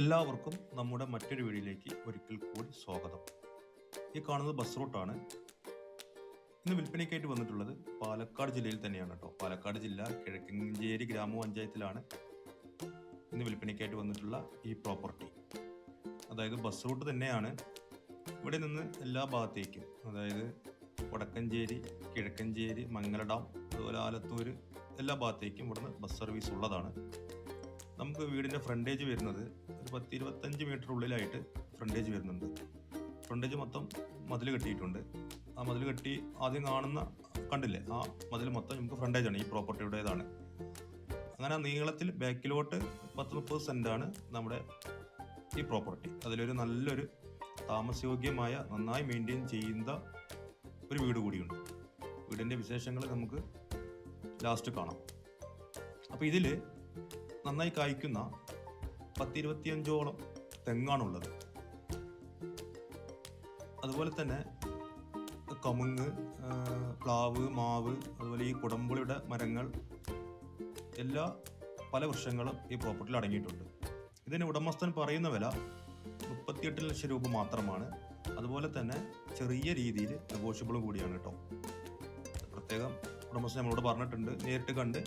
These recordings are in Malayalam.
എല്ലാവർക്കും നമ്മുടെ മറ്റൊരു വീഡിയോയിലേക്ക് ഒരിക്കൽ കൂടി സ്വാഗതം. ഈ കാണുന്നത് ബസ് റൂട്ടാണ് ഇന്ന് വിൽപ്പനയ്ക്കായിട്ട് വന്നിട്ടുള്ളത് പാലക്കാട് ജില്ലയിൽ തന്നെയാണ് കേട്ടോ പാലക്കാട് ജില്ല കിഴക്കഞ്ചേരി ഗ്രാമപഞ്ചായത്തിലാണ് ഇന്ന് വിൽപ്പനയ്ക്കായിട്ട് വന്നിട്ടുള്ള ഈ പ്രോപ്പർട്ടി. അതായത് ബസ് റൂട്ട് തന്നെയാണ്. ഇവിടെ നിന്ന് എല്ലാ ഭാഗത്തേക്കും അതായത് വടക്കഞ്ചേരി കിഴക്കഞ്ചേരി മംഗലഡാം അതുപോലെ ആലത്തൂർ എല്ലാ ഭാഗത്തേക്കും ഇവിടുന്ന് ബസ് സർവീസ് ഉള്ളതാണ്. നമുക്ക് വീടിന്റെ ഫ്രണ്ടേജ് വരുന്നത് പത്ത് ഇരുപത്തഞ്ച് മീറ്റർ ഉള്ളിലായിട്ട് ഫ്രണ്ടേജ് വരുന്നുണ്ട്. ഫ്രണ്ടേജ് മൊത്തം മതിൽ കെട്ടിയിട്ടുണ്ട്. ആ മതിൽ കെട്ടി ആദ്യം കാണുന്ന കണ്ടില്ലേ? ആ മതിൽ മൊത്തം നമുക്ക് ഫ്രണ്ടേജ് ആണ് ഈ പ്രോപ്പർട്ടിയുടേതാണ് അങ്ങനെ നീളത്തിൽ ബാക്കിലോട്ട് പത്ത് മുപ്പത് സെന്റാണ് നമ്മുടെ ഈ പ്രോപ്പർട്ടി അതിലൊരു നല്ലൊരു താമസയോഗ്യമായ നന്നായി മെയിന്റെയിൻ ചെയ്യുന്ന ഒരു വീട് കൂടിയുണ്ട്. വീടിന്റെ വിശേഷങ്ങൾ നമുക്ക് ലാസ്റ്റ് കാണാം. അപ്പോൾ ഇതിൽ നന്നായി കായ്ക്കുന്ന പത്തിരുപത്തിയഞ്ചോളം തെങ്ങാണുള്ളത്. അതുപോലെ തന്നെ കമുങ്ങ് പ്ലാവ് മാവ് അതുപോലെ ഈ കുടമ്പുളിയുടെ മരങ്ങൾ എല്ലാ പല വൃക്ഷങ്ങളും ഈ പ്രോപ്പർട്ടിയിൽ അടങ്ങിയിട്ടുണ്ട്. ഇതിന് ഉടമസ്ഥൻ പറയുന്ന വില മുപ്പത്തിയെട്ട് ലക്ഷം രൂപ മാത്രമാണ്. അതുപോലെ തന്നെ ചെറിയ രീതിയിൽ നെഗോഷ്യബിളും കൂടിയാണ് കേട്ടോ. പ്രത്യേകം ഉടമസ്ഥൻ നമ്മളോട് പറഞ്ഞിട്ടുണ്ട്. നേരിട്ട് കണ്ട്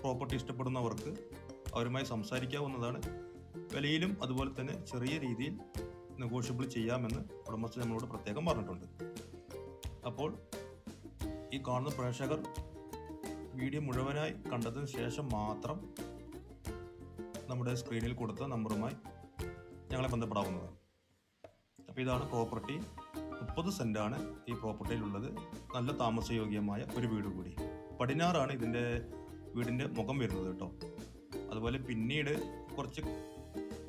പ്രോപ്പർട്ടി ഇഷ്ടപ്പെടുന്നവർക്ക് അവരുമായി സംസാരിക്കാവുന്നതാണ്. വിലയിലും അതുപോലെ തന്നെ ചെറിയ രീതിയിൽ നെഗോഷ്യബിൾ ചെയ്യാമെന്ന് ഉടമസ്ഥൻ നമ്മളോട് പ്രത്യേകം പറഞ്ഞിട്ടുണ്ട്. അപ്പോൾ ഈ കാണുന്ന പ്രേക്ഷകർ വീഡിയോ മുഴുവനായി കണ്ടതിന് ശേഷം മാത്രം നമ്മുടെ സ്ക്രീനിൽ കൊടുത്ത നമ്പറുമായി ഞങ്ങളെ ബന്ധപ്പെടാവുന്നതാണ്. അപ്പോൾ ഇതാണ് പ്രോപ്പർട്ടി മുപ്പത് സെന്റാണ് ഈ പ്രോപ്പർട്ടിയിലുള്ളത് നല്ല താമസയോഗ്യമായ ഒരു വീട് കൂടി. പടിഞ്ഞാറാണ് ഇതിന്റെ വീടിന്റെ മുഖം വരുന്നത് കേട്ടോ. അതുപോലെ പിന്നീട് കുറച്ച്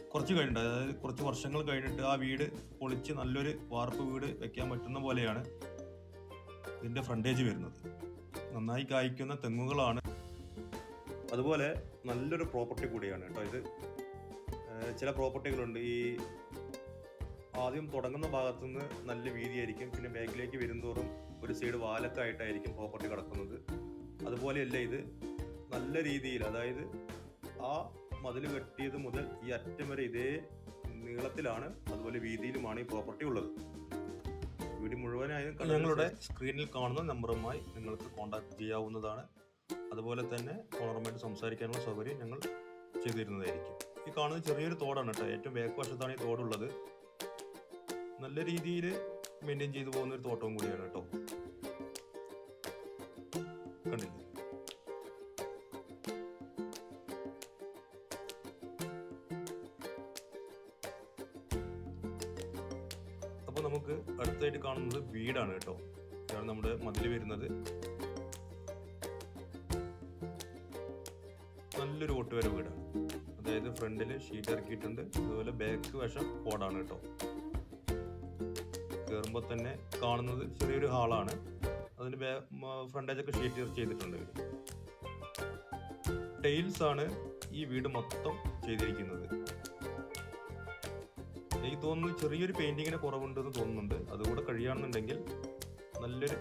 കുറച്ച് കഴിഞ്ഞിട്ട് അതായത് കുറച്ച് വർഷങ്ങൾ കഴിഞ്ഞിട്ട് ആ വീട് പൊളിച്ച് നല്ലൊരു വാർപ്പ് വീട് വെക്കാൻ പറ്റുന്ന പോലെയാണ് ഇതിന്റെ ഫ്രണ്ടേജ് വരുന്നത്. നന്നായി കായ്ക്കുന്ന തെങ്ങുകളാണ്. അതുപോലെ നല്ലൊരു പ്രോപ്പർട്ടി കൂടിയാണ് കേട്ടോ ഇത്. ചില പ്രോപ്പർട്ടികളുണ്ട് ഈ ആദ്യം തുടങ്ങുന്ന ഭാഗത്തു നിന്ന് നല്ല വീതിയായിരിക്കും പിന്നെ ബാക്കിലേക്ക് വരുന്നതോറും ഒരു സൈഡ് വാലക്കായിട്ടായിരിക്കും പ്രോപ്പർട്ടി കിടക്കുന്നത്. അതുപോലെയല്ല ഇത് നല്ല രീതിയിൽ അതായത് ആ മതിൽ കെട്ടിയത് മുതൽ ഈ അറ്റം വരെ ഇതേ നീളത്തിലാണ് അതുപോലെ വീതിയിലുമാണ് ഈ പ്രോപ്പർട്ടി ഉള്ളത്. വീട് മുഴുവനായും ഞങ്ങളുടെ സ്ക്രീനിൽ കാണുന്ന നമ്പറുമായി നിങ്ങൾക്ക് കോൺടാക്ട് ചെയ്യാവുന്നതാണ്. അതുപോലെ തന്നെ ഓണറുമായിട്ട് സംസാരിക്കാനുള്ള സൗകര്യം ഞങ്ങൾ ചെയ്തിരുന്നതായിരിക്കും. ഈ കാണുന്നത് ചെറിയൊരു തോടാണ് കേട്ടോ. ഏറ്റവും ബാക്ക് വശത്താണ് ഈ തോടുള്ളത്. നല്ല രീതിയിൽ മെയിന്റെയിൻ ചെയ്തു പോകുന്ന ഒരു തോട്ടവും കൂടിയാണ് കേട്ടോ. അപ്പോൾ നമുക്ക് അടുത്തായിട്ട് കാണുന്നത് വീടാണ് കേട്ടോ. ഇതാണ് നമ്മുടെ മതിൽ വരുന്നത്. നല്ലൊരു ഓട്ടുവര വീടാണ്. അതായത് ഫ്രണ്ടിൽ ഷീറ്റ് ഇറക്കിയിട്ടുണ്ട്. അതുപോലെ ബാക്ക് വശം ഓടാണ് കേട്ടോ. കയറുമ്പോൾ തന്നെ കാണുന്നത് ചെറിയൊരു ഹാളാണ് അതിന് ഫ്രണ്ടേജ് ഒക്കെ ഷീറ്റ് ചെയ്തിട്ടുണ്ട്. ടൈൽസ് ആണ് ഈ വീട് മൊത്തം ചെയ്തിരിക്കുന്നത്. എനിക്ക് തോന്നുന്നു ചെറിയൊരു പെയിന്റിങ്ങിന് കുറവുണ്ടെന്ന് തോന്നുന്നുണ്ട്. അതുകൂടെ കഴിയുകയാണെന്നുണ്ടെങ്കിൽ നല്ലൊരു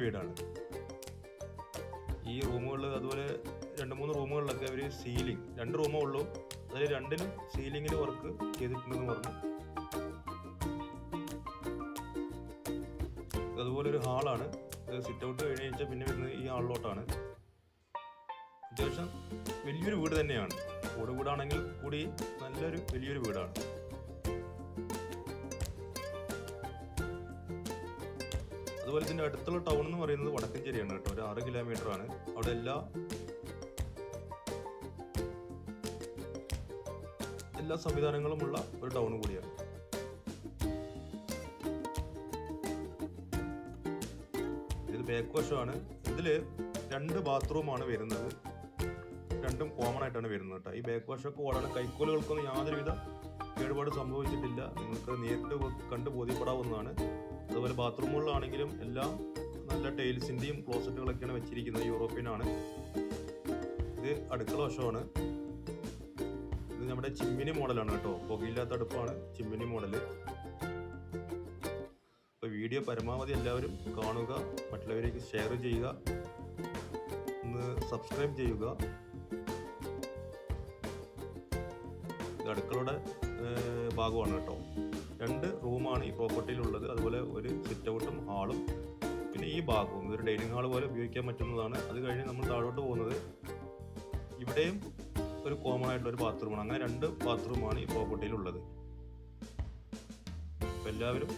വീടാണ്. ഈ റൂമുകളിൽ അതുപോലെ രണ്ട് മൂന്ന് റൂമുകളിലൊക്കെ അവർ സീലിംഗ് രണ്ട് റൂമേ ഉള്ളൂ. അതിൽ രണ്ടിലും സീലിംഗിൽ വർക്ക് ചെയ്തിട്ടുണ്ടെന്ന് പറഞ്ഞു. അതുപോലെ ഒരു ഹാളാണ്. സിറ്റ് ഔട്ട് കഴിഞ്ഞ് കഴിഞ്ഞാൽ പിന്നെ വരുന്നത് ഈ ഹാളിലോട്ടാണ്. അത്യാവശ്യം വലിയൊരു വീട് തന്നെയാണ്. ഓട് വീടാണെങ്കിൽ കൂടി നല്ലൊരു വലിയൊരു വീടാണ്. അതുപോലെ ഇതിന്റെ അടുത്തുള്ള ടൗൺ എന്ന് പറയുന്നത് വടക്കഞ്ചേരിയാണ് കേട്ടോ. ഒരു ആറ് കിലോമീറ്റർ ആണ്. അവിടെ എല്ലാ എല്ലാ സംവിധാനങ്ങളുമുള്ള ഒരു ടൗൺ കൂടിയാണ്. ഇത് ബാക്ക് വശമാണ്. ഇതിൽ രണ്ട് ബാത്റൂമാണ് വരുന്നത്. രണ്ടും കോമൺ ആയിട്ടാണ് വരുന്നത് കേട്ടോ. ഈ ബാക്ക് വശമൊക്കെ ഓടാണ് കൈക്കോലുകൾക്കൊന്നും യാതൊരുവിധ കേടുപാട് സംഭവിച്ചിട്ടില്ല. നിങ്ങൾക്ക് നേരിട്ട് കണ്ട് ബോധ്യപ്പെടാവുന്നതാണ് അതുപോലെ ബാത്റൂമുകളിലാണെങ്കിലും എല്ലാം നല്ല ടൈൽസിന്റെയും ക്ലോസറ്റുകളൊക്കെയാണ് വെച്ചിരിക്കുന്നത് യൂറോപ്യൻ ആണ് ഇത് അടുക്കള വശമാണ്. ഇത് നമ്മുടെ ചിമ്മിനി മോഡലാണ് കേട്ടോ. പുകയില്ലാത്ത അടുപ്പാണ് ചിമ്മിനി മോഡൽ അപ്പോൾ വീഡിയോ പരമാവധി എല്ലാവരും കാണുക മറ്റുള്ളവരേക്ക് ഷെയർ ചെയ്യുക ഒന്ന് സബ്സ്ക്രൈബ് ചെയ്യുക. ഇത് അടുക്കളയുടെ ഭാഗമാണ് കേട്ടോ. റൂമാണ് ഈ പ്രോപ്പർട്ടിയിലുള്ളത്. അതുപോലെ ഒരു സിറ്റ് ഔട്ടും ഹാളും പിന്നെ ഈ ഭാഗവും. ഒരു ഡൈനിങ് ഹാൾ പോലെ ഉപയോഗിക്കാൻ പറ്റുന്നതാണ്. അത് കഴിഞ്ഞ് നമ്മൾ താഴോട്ട് പോകുന്നത് ഇവിടെയും ഒരു കോമൺ ആയിട്ടുള്ള ഒരു ബാത്റൂമാണ് അങ്ങനെ രണ്ട് ബാത്റൂമാണ് ഈ പ്രോപ്പർട്ടിയിലുള്ളത്. അപ്പം എല്ലാവരും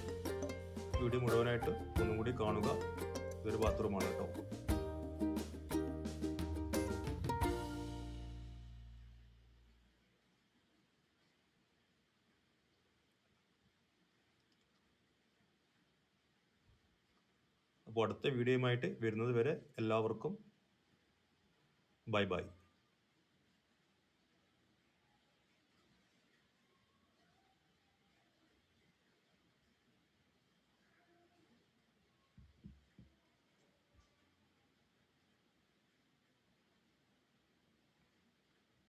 വീഡിയോ മുഴുവനായിട്ട് ഒന്നും കൂടി കാണുക. ഇതൊരു ബാത്റൂമാണ് കേട്ടോ. അപ്പോൾ അടുത്ത വീഡിയോയുമായിട്ട് വരുന്നത് വരെ എല്ലാവർക്കും ബൈ ബൈ.